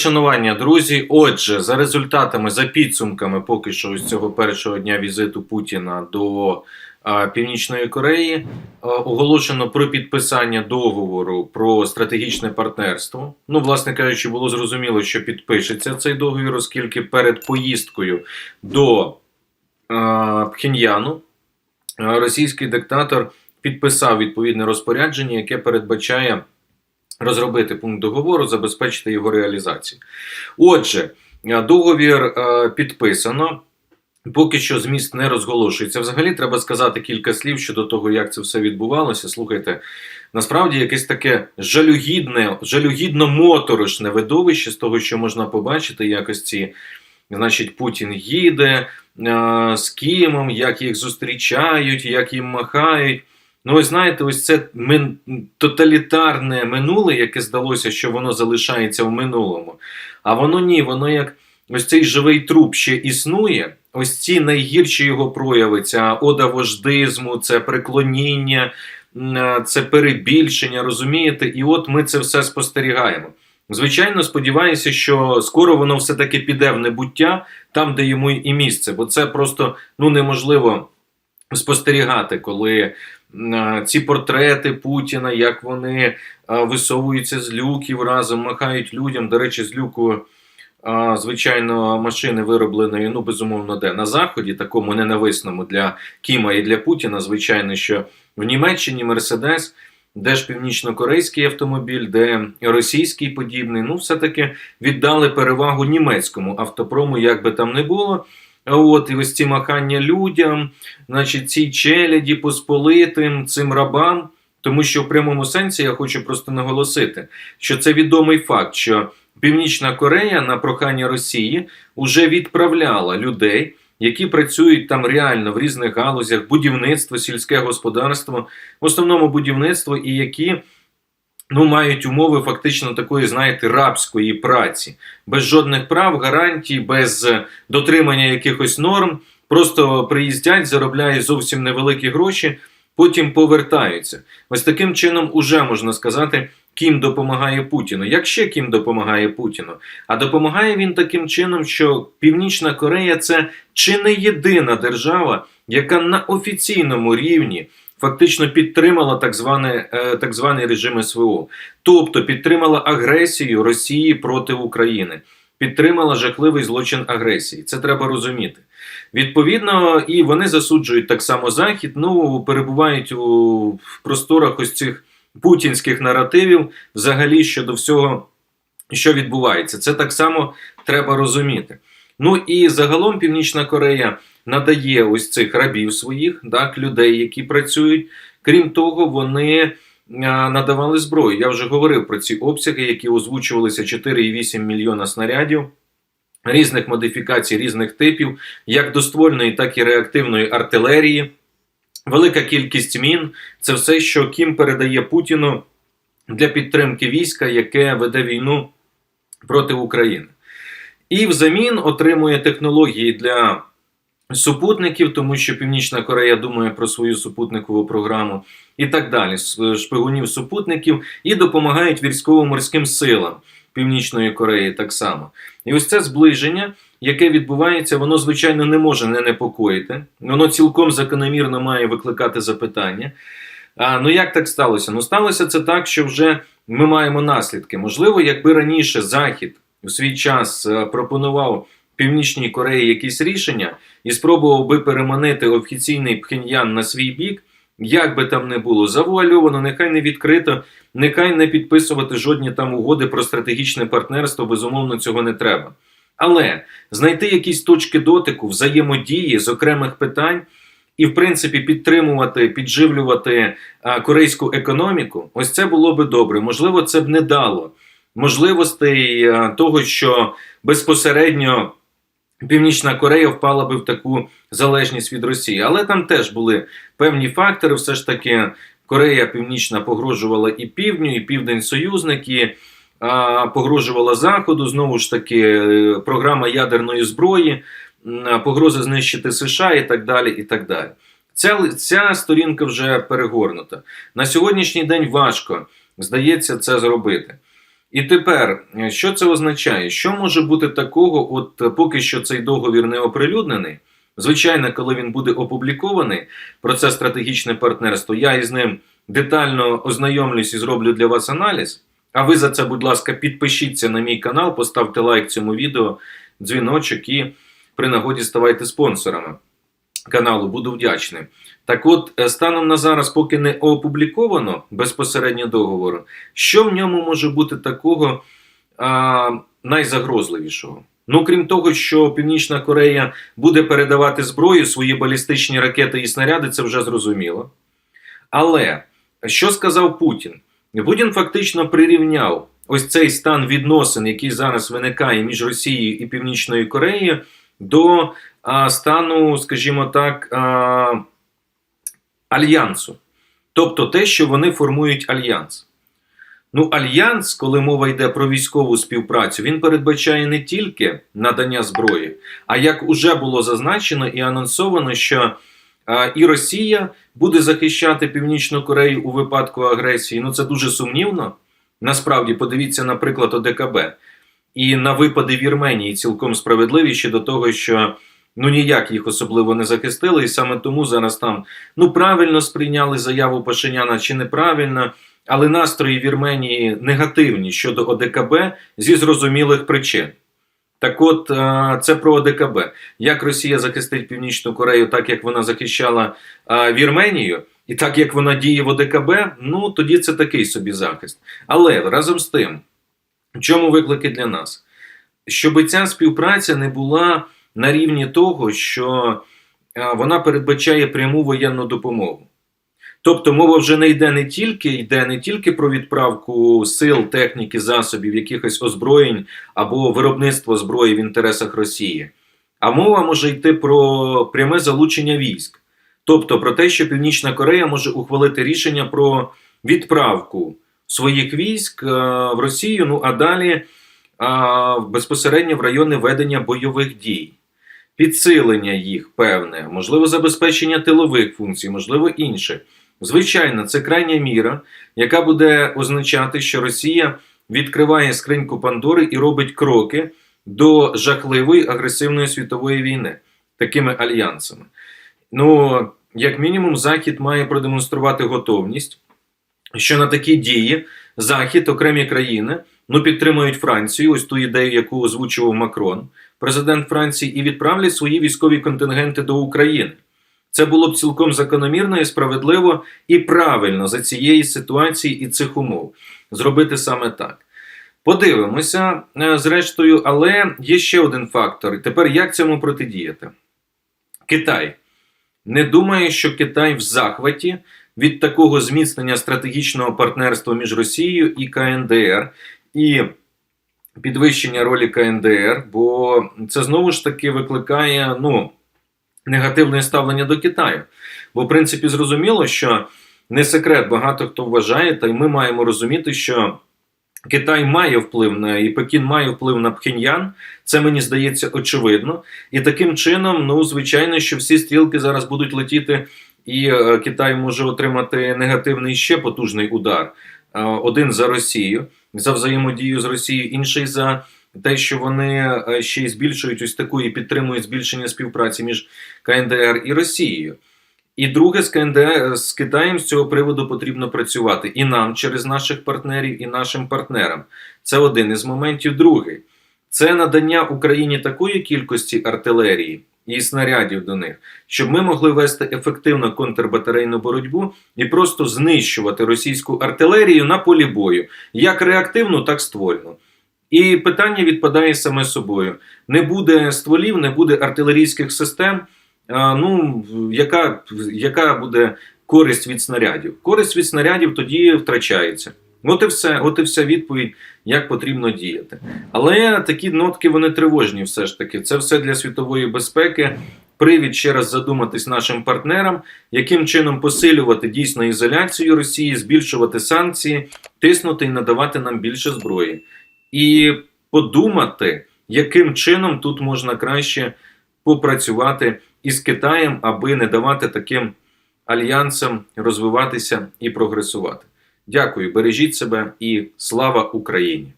Шанування, друзі. Отже, за результатами, за підсумками поки що ось цього першого дня візиту Путіна до а, Північної Кореї а, оголошено про підписання договору про стратегічне партнерство. Ну, власне кажучи, було зрозуміло, що підпишеться цей договір, оскільки перед поїздкою до а, Пхеньяну російський диктатор підписав відповідне розпорядження, яке передбачає розробити пункт договору, забезпечити його реалізацію. Отже, е, договір е, підписано. Поки що зміст не розголошується. Взагалі треба сказати кілька слів щодо того, як це все відбувалося. Слухайте, насправді якесь таке жалюгідне, жалюгідно моторошне видовище з того, що можна побачити, якось ці, значить, Путін їде е, з Кімом, як їх зустрічають, як їм махають. Ну, ось знаєте, ось це тоталітарне минуле, яке здалося, що воно залишається в минулому. А воно ні, воно як ось цей живий труп ще існує. Ось ці найгірші його прояви, ця ода вождизму, це преклоніння, це перебільшення, розумієте? І от ми це все спостерігаємо. Звичайно, сподіваюся, що скоро воно все-таки піде в небуття, там, де йому і місце, бо це просто ну, неможливо спостерігати, коли ці портрети Путіна, як вони висовуються з люків разом, махають людям. До речі, з люку, звичайно, машини виробленої, ну, безумовно, де на Заході, такому ненависному для Кіма і для Путіна, звичайно, що в Німеччині Мерседес. Де ж північно-корейський автомобіль, де російський подібний, ну все-таки віддали перевагу німецькому автопрому, як би там не було. От і ось ці махання людям, значить, цій челяді посполитим, цим рабам. Тому що в прямому сенсі я хочу просто наголосити, що це відомий факт, що Північна Корея на прохання Росії вже відправляла людей, які працюють там реально в різних галузях, будівництво, сільське господарство, в основному будівництво, і які ну, мають умови фактично такої, знаєте, рабської праці, без жодних прав, гарантій, без е, дотримання якихось норм. Просто приїздять, заробляють зовсім невеликі гроші, потім повертаються. Ось таким чином, уже можна сказати, Кім допомагає Путіну. Як ще Кім допомагає Путіну? А допомагає він таким чином, що Північна Корея це чи не єдина держава, яка на офіційному рівні фактично підтримала так, зване, е, так званий режим СВО, тобто підтримала агресію Росії проти України, підтримала жахливий злочин агресії. Це треба розуміти. Відповідно, і вони засуджують так само Захід, ну перебувають у просторах ось цих путінських наративів взагалі щодо всього, що відбувається. Це так само треба розуміти. Ну і загалом Північна Корея надає ось цих рабів своїх, так, людей, які працюють. Крім того, вони надавали зброю. Я вже говорив про ці обсяги, які озвучувалися 4,8 мільйона снарядів. Різних модифікацій, різних типів, як доствольної, так і реактивної артилерії. Велика кількість мін це все, що Кім передає Путіну для підтримки війська, яке веде війну проти України. І взамін отримує технології для супутників, тому що Північна Корея думає про свою супутникову програму і так далі. Шпигунів супутників і допомагають військово-морським силам Північної Кореї так само. І ось це зближення, яке відбувається, воно звичайно не може не непокоїти. Воно цілком закономірно має викликати запитання. А, ну як так сталося? Ну сталося це так, що вже ми маємо наслідки. Можливо, якби раніше Захід у свій час е, пропонував Північній Кореї якісь рішення і спробував би переманити офіційний Пхеньян на свій бік, як би там не було, завуальовано, нехай не відкрито, нехай не підписувати жодні там угоди про стратегічне партнерство, безумовно, цього не треба. Але знайти якісь точки дотику, взаємодії з окремих питань і, в принципі, підтримувати, підживлювати а, корейську економіку, ось це було би добре. Можливо, це б не дало можливостей того, що безпосередньо Північна Корея впала би в таку залежність від Росії. Але там теж були певні фактори. Все ж таки, Корея Північна погрожувала і півдню, і південь союзники. а, Погрожувала Заходу, знову ж таки, е, програма ядерної зброї, погроза знищити США і так далі. і так далі. Ця, ця сторінка вже перегорнута. На сьогоднішній день важко, здається, це зробити. І тепер, е, що це означає? Що може бути такого, от е, поки що цей договір не оприлюднений? Звичайно, коли він буде опублікований про це стратегічне партнерство, я із ним детально ознайомлюсь і зроблю для вас аналіз. А ви за це, будь ласка, підпишіться на мій канал, поставте лайк цьому відео, дзвіночок і при нагоді ставайте спонсорами каналу. Буду вдячний. Так от, е, станом на зараз, поки не опубліковано безпосередньо договору, що в ньому може бути такого а, найзагрозливішого? Ну, крім того, що Північна Корея буде передавати зброю, свої балістичні ракети і снаряди, це вже зрозуміло. Але що сказав Путін? Путін фактично прирівняв ось цей стан відносин, який зараз виникає між Росією і Північною Кореєю, до стану, скажімо так, а, альянсу. Тобто те, що вони формують альянс. Ну, альянс, коли мова йде про військову співпрацю, він передбачає не тільки надання зброї, а як уже було зазначено і анонсовано, що а, і Росія буде захищати Північну Корею у випадку агресії. Ну це дуже сумнівно. Насправді, подивіться, наприклад, ОДКБ. І на випади Вірменії цілком справедливі щодо того, що ну ніяк їх особливо не захистили, і саме тому зараз там ну правильно сприйняли заяву Пашиняна чи неправильно, але настрої Вірменії негативні щодо ОДКБ зі зрозумілих причин. Так от, е, це про ОДКБ. Як Росія захистить Північну Корею, так як вона захищала е, Вірменію, і так як вона діє в ОДКБ, ну тоді це такий собі захист. Але разом з тим, в чому виклики для нас? Щоб ця співпраця не була на рівні того, що е, вона передбачає пряму воєнну допомогу. Тобто мова вже не йде не тільки йде не тільки про відправку сил, техніки, засобів, якихось озброєнь або виробництво зброї в інтересах Росії, а мова може йти про пряме залучення військ, тобто про те, що Північна Корея може ухвалити рішення про відправку своїх військ е, в Росію, ну а далі е, безпосередньо в райони ведення бойових дій. Підсилення їх певне, можливо, забезпечення тилових функцій, можливо, інше. Звичайно, це крайня міра, яка буде означати, що Росія відкриває скриньку Пандори і робить кроки до жахливої агресивної світової війни такими альянсами. Ну, як мінімум, Захід має продемонструвати готовність, що на такі дії Захід, окремі країни, ну підтримують Францію, ось ту ідею, яку озвучував Макрон, президент Франції, і відправлять свої військові контингенти до України. Це було б цілком закономірно і справедливо і правильно за цієї ситуації і цих умов зробити саме так. Подивимося, е, зрештою, але є ще один фактор. Тепер як цьому протидіяти? Китай. Не думаю, що Китай в захваті від такого зміцнення стратегічного партнерства між Росією і КНДР і підвищення ролі КНДР, бо це знову ж таки викликає ну, негативне ставлення до Китаю. Бо, в принципі, зрозуміло, що не секрет, багато хто вважає, та й ми маємо розуміти, що. Китай має вплив на і Пекін має вплив на Пхеньян, це мені здається очевидно. І таким чином, ну звичайно, що всі стрілки зараз будуть летіти, і е, Китай може отримати негативний ще потужний удар. Е, один за Росію, за взаємодію з Росією, інший за те, що вони е, ще й збільшують ось таку і підтримують збільшення співпраці між КНДР і Росією. І друге, з КНДР з Китаєм з цього приводу потрібно працювати і нам через наших партнерів, і нашим партнерам. Це один із моментів. Другий це надання Україні такої кількості артилерії і снарядів до них, щоб ми могли вести ефективну контрбатарейну боротьбу і просто знищувати російську артилерію на полі бою, як реактивну, так ствольну. І питання відпадає саме собою: не буде стволів, не буде артилерійських систем. Ну, яка, яка буде користь від снарядів? Користь від снарядів тоді втрачається. От і все, от і вся відповідь, як потрібно діяти. Але такі нотки вони тривожні, все ж таки. Це все для світової безпеки. Привід ще раз задуматись нашим партнерам, яким чином посилювати дійсно ізоляцію Росії, збільшувати санкції, тиснути і надавати нам більше зброї. І подумати, яким чином тут можна краще попрацювати із Китаєм, аби не давати таким альянсам розвиватися і прогресувати. Дякую, бережіть себе і слава Україні!